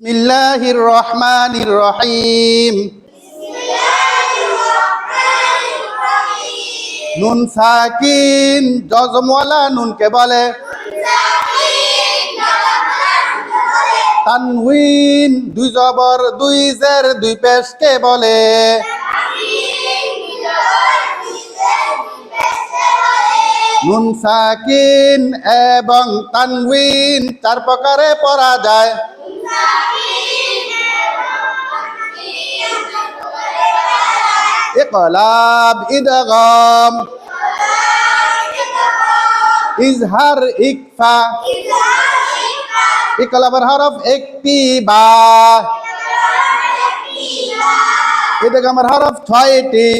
বিসমিল্লাহির রহমানির রহিম। নুন সাকিন, জজমওয়ালা নুনকে বলে। তানউইন দুই জবর, দুই জের, দুই পেশকে বলে। নুন সাকিন এবং তানউইন চার প্রকারে পড়া যায়। ইকলাব ইদগাম ইজহার ইকফা ইকলাবের হরফ একটি বা ইদগামের হরফ ছয়টি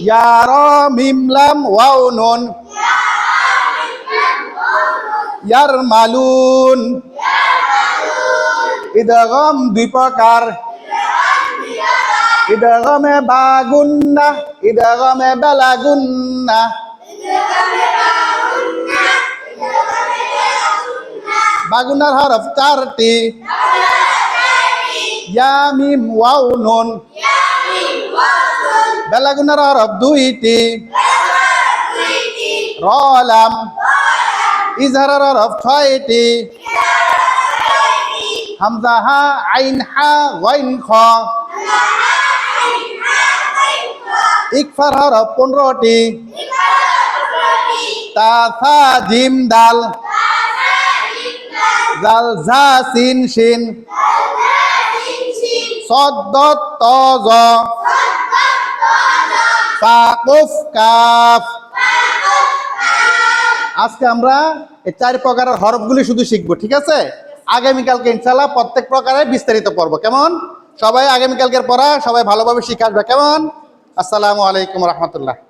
ইয়ার মিমলাম ওয়াও নুন ইয়ার মালুন ইদগম দুই ইদগমে বাগুন্না, ইদগমে বেলাগুন্না। বাগুনার হরফ চারটি। ইয়ামিম ওয়াও নুন বেলাগুনার হরফ দুইটি। রলাম ইজহারের হরফ ছয়টি। হামজা হা আইন হা ওয়াইন খ ইকফার হরফ পনেরোটি। তাসা জিম দাল। জাল ঝা সিন শিন। সদ্দত তজ। ফাকুফ কাফ। আজকে আমরা এই চার প্রকারের হরফগুলি শুধু শিখব, ঠিক আছে? আগামীকালকে ইনশাল্লাহ প্রত্যেক প্রকারে বিস্তারিত পর্ব। কেমন? সবাই আগামীকালকের পড়া সবাই ভালোভাবে শিখে আসবে। কেমন? আসসালামু আলাইকুম রহমতুল্লাহ।